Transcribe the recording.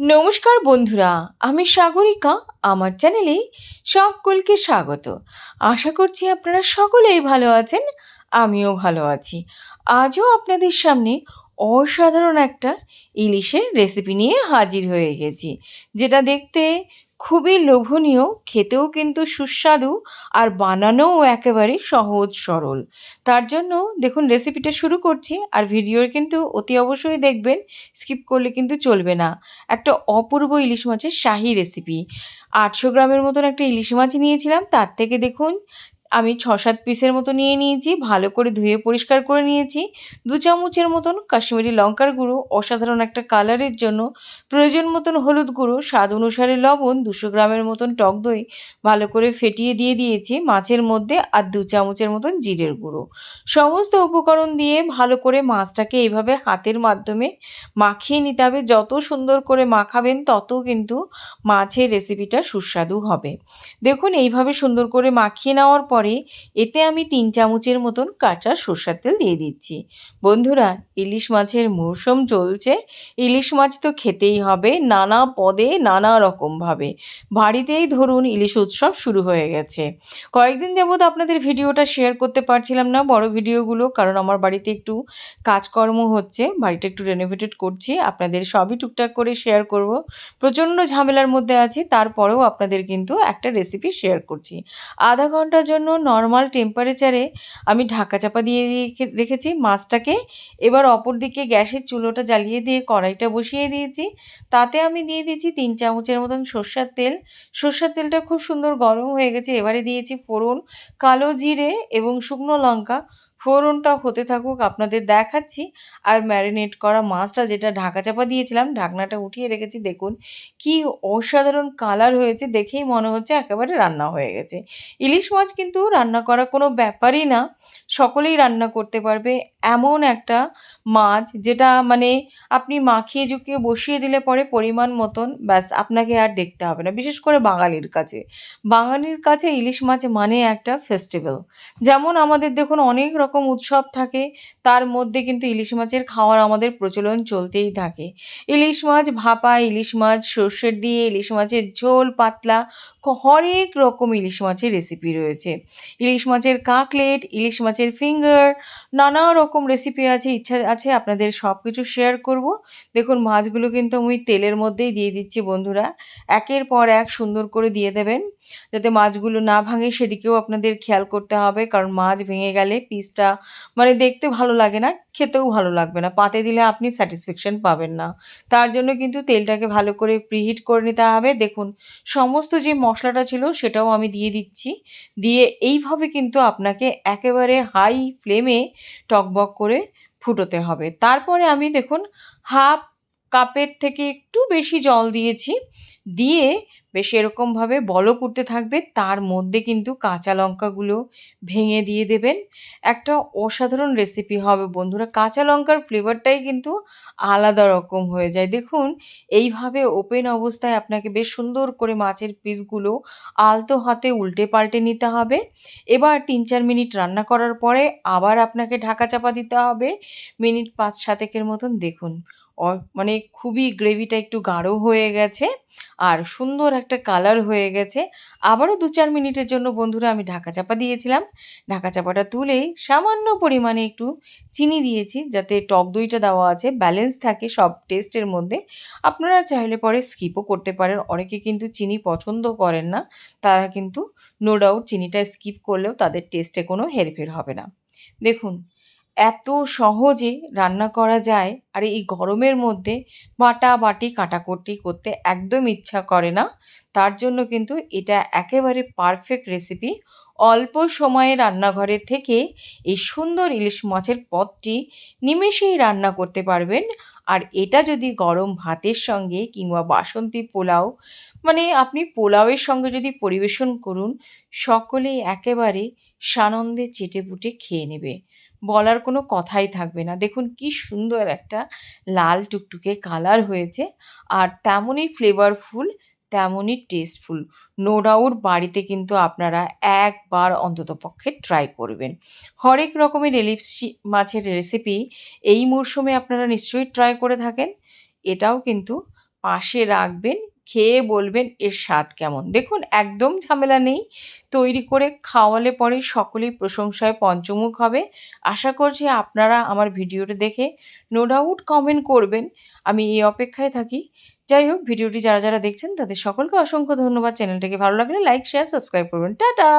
নমস্কার বন্ধুরা, আমি সাগরিকা, আমার চ্যানেলে সকলকে স্বাগত। আশা করছি আপনারা সকলেই ভালো আছেন, আমিও ভালো আছি। আজও আপনাদের সামনে অসাধারণ একটা ইলিশের রেসিপি নিয়ে হাজির হয়ে গেছি, যেটা দেখতে খুবই লোভনীয়, খেতেও কিন্তু সুস্বাদু আর বানানোও একেবারে সহজ সরল। তার জন্য দেখুন রেসিপিটা শুরু করছি আর ভিডিওর কিন্তু অতি অবশ্যই দেখবেন স্কিপ করলে কিন্তু চলবে না। একটা অপূর্ব ইলিশ মাছের শাহি রেসিপি আটশো গ্রামের মতন একটা ইলিশ মাছ নিয়েছিলাম, তার থেকে দেখুন আমি ছ সাত পিসের মতো নিয়ে নিয়েছি, ভালো করে ধুয়ে পরিষ্কার করে নিয়েছি। দু চামচের মতন কাশ্মীরি লঙ্কার গুঁড়ো, অসাধারণ একটা কালারের জন্য প্রয়োজন মতন হলুদ গুঁড়ো, স্বাদ অনুসারে লবণ, দুশো গ্রামের মতন টক দই ভালো করে ফেটিয়ে দিয়ে দিয়েছি, মাছের মধ্যে আর দু চামচের মতন জিরের গুঁড়ো। সমস্ত উপকরণ দিয়ে ভালো করে মাছটাকে এইভাবে হাতের মাধ্যমে মাখিয়ে নিতে হবে। যত সুন্দর করে মাখাবেন, তত কিন্তু মাছের রেসিপিটা সুস্বাদু হবে। দেখুন, এইভাবে সুন্দর করে মাখিয়ে নেওয়ার পরে এতে আমি তিন চামচের মতন কাঁচা সর্ষার তেল দিয়ে দিচ্ছি। বন্ধুরা, ইলিশ মাছের মরশুম চলছে। ইলিশ মাছ তো খেতেই হবে, নানা পদে নানা রকমভাবে বাড়িতেই ধরুন ইলিশ উৎসব শুরু হয়ে গেছে। কয়েকদিন যাবৎ আপনাদের ভিডিওটা শেয়ার করতে পারছিলাম না, বড় ভিডিওগুলো, কারণ আমার বাড়িতে একটু কাজকর্ম হচ্ছে, বাড়িটা একটু রেনোভেটেড করছি, আপনাদের সবই টুকটাক করে শেয়ার করব। প্রচণ্ড ঝামেলার মধ্যে আছি, তারপরেও আপনাদের কিন্তু একটা রেসিপি শেয়ার করছি। আধা ঘণ্টার জন্য নর্মাল টেম্পারেচারে আমি ঢাকা চাপা দিয়ে রেখে- রেখেছি। মাছটাকে এবার অপর দিকে গ্যাসের চুলোটা জ্বালিয়ে দিয়ে কড়াইটা বসিয়ে দিয়েছি। তাতে আমি দিয়ে দিয়েছি তিন চামচের মতন সর্ষার তেল। সর্ষার তেলটা খুব সুন্দর গরম হয়ে গেছে। এবারে দিয়েছি ফোড়ন, কালো জিরে এবং শুকনো লঙ্কা। ফোড়নটা হতে থাকুক, আপনাদের দেখাচ্ছি। আর ম্যারিনেট করা মাছটা যেটা ঢাকা চাপা দিয়েছিলাম, ঢাকনাটা উঠিয়ে রেখেছি। দেখুন, কি অসাধারণ কালার হয়েছে, দেখেই মনে হচ্ছে একেবারে রান্না হয়ে গেছে। ইলিশ মাছ কিন্তু রান্না করা কোনো ব্যাপারই না। সকলেই রান্না করতে পারবে। এমন একটা মাছ যেটা মানে আপনি মাখিয়ে ঝুঁকিয়ে বসিয়ে দিলে পরে পরিমাণ মতন ব্যাস আপনাকে আর দেখতে হবে না। বিশেষ করে বাঙালির কাছে। বাঙালির কাছে ইলিশ মাছ মানে একটা ফেস্টিভ্যাল যেমন আমাদের দেখুন অনেক রকম উৎসব থাকে, তার মধ্যে কিন্তু ইলিশ মাছের খাওয়ার আমাদের প্রচলন চলতেই থাকে। ইলিশ মাছ ভাপা, ইলিশ মাছ সর্ষের দিয়ে, ইলিশ মাছের ঝোল পাতলা হরেক রকম ইলিশ মাছের রেসিপি রয়েছে। ইলিশ মাছের কাকলেট, ইলিশ মাছের ফিঙ্গার নানা রকম রেসিপি আছে, ইচ্ছা আছে, আপনাদের সব কিছু শেয়ার করব। দেখুন, মাছগুলো কিন্তু আমি তেলের মধ্যেই দিয়ে দিচ্ছি বন্ধুরা। একের পর এক সুন্দর করে দিয়ে দেবেন, যাতে মাছগুলো না ভাঙে, সেদিকেও আপনাদের খেয়াল করতে হবে। কারণ মাছ ভেঙে গেলে পিসটা মানে দেখতে ভালো লাগে না, খেতেও ভালো লাগবে না। পাতে দিলে আপনি স্যাটিসফ্যাকশন পাবেন না। তার জন্য কিন্তু তেলটাকে ভালো করে প্রিহিট করে নিতে হবে। দেখুন, সমস্ত যে মশলাটা ছিল, সেটাও আমি দিয়ে দিচ্ছি। দিয়ে এইভাবে কিন্তু আপনাকে একেবারে হাই ফ্লেমে টকবক করে ফুটোতে হবে। তারপরে আমি দেখুন হাফ কাপের থেকে একটু বেশি জল দিয়েছি। দিয়ে বেশ এরকমভাবে বলক উঠতে থাকবে, তার মধ্যে কিন্তু কাঁচা লঙ্কাগুলো ভেঙে দিয়ে দেবেন। একটা অসাধারণ রেসিপি হবে বন্ধুরা। কাঁচা লঙ্কার ফ্লেভারটাই কিন্তু আলাদা রকম হয়ে যায়। দেখুন, এইভাবে ওপেন অবস্থায় আপনাকে বেশ সুন্দর করে মাছের পিসগুলো আলতো হাতে উল্টে পাল্টে নিতে হবে। এবার তিন চার মিনিট রান্না করার পরে আবার আপনাকে ঢাকা চাপা দিতে হবে। মিনিট পাঁচ সাতেকের মতন দেখুন। মানে খুবই গ্রেভিটা একটু গাঢ় হয়ে গেছে আর সুন্দর একটা কালার হয়ে গেছে। আবারও দু চার মিনিটের জন্য বন্ধুরা আমি ঢাকা চাপা দিয়েছিলাম। ঢাকা চাপাটা তুলেই সামান্য পরিমাণে একটু চিনি দিয়েছি যাতে টক দইটা দেওয়া আছে ব্যালেন্স থাকে সব টেস্টের মধ্যে। আপনারা চাইলে পরে স্কিপও করতে পারেন। অনেকে কিন্তু চিনি পছন্দ করেন না। তারা কিন্তু নো ডাউট চিনিটা স্কিপ করলেও তাদের টেস্টে কোনো হেরফের হবে না। দেখুন এত সহজে রান্না করা যায় আর এই গরমের মধ্যে বাটাবাটি, কাটাকুটি করতে একদম ইচ্ছা করে না। তার জন্য কিন্তু এটা একেবারে পারফেক্ট রেসিপি অল্প সময়ে রান্নাঘরে থেকে এই সুন্দর ইলিশ মাছের পদটি নিমেষেই রান্না করতে পারবেন। আর এটা যদি গরম ভাতের সঙ্গে কিংবা বাসন্তী পোলাও মানে আপনি পোলাওয়ের সঙ্গে যদি পরিবেশন করুন, সকলেই একেবারে সানন্দে চেটেপুটে খেয়ে নেবে। বলার কোনো কথাই থাকবে না। দেখুন কি সুন্দর একটা লাল টুকটুকে কালার হয়েছে। আর তেমনই ফ্লেভারফুল তেমনই টেস্টফুল নো ডাউট বাড়িতে কিন্তু আপনারা একবার অন্তত পক্ষে ট্রাই করবেন। হরেক রকমের ইলিশ মাছের রেসিপি এই মরশুমে আপনারা নিশ্চয়ই ট্রাই করে থাকেন। এটাও কিন্তু পাশে রাখবেন। খেয়ে বলবেন, এর স্বাদ কেমন? দেখুন, একদম ঝামেলা নেই। তৈরি করে খাওয়ালে পরে সকলেই প্রশংসায় পঞ্চমুখ হবে। আশা করছি আপনারা আমার ভিডিওটা দেখে নো ডাউট কমেন্ট করবেন। আমি এই অপেক্ষায় থাকি। যাই হোক, ভিডিওটি যারা যারা দেখছেন, তাদের সকলকে অসংখ্য ধন্যবাদ। চ্যানেলটাকে ভালো লাগলে লাইক শেয়ার সাবস্ক্রাইব করবেন। টাটা!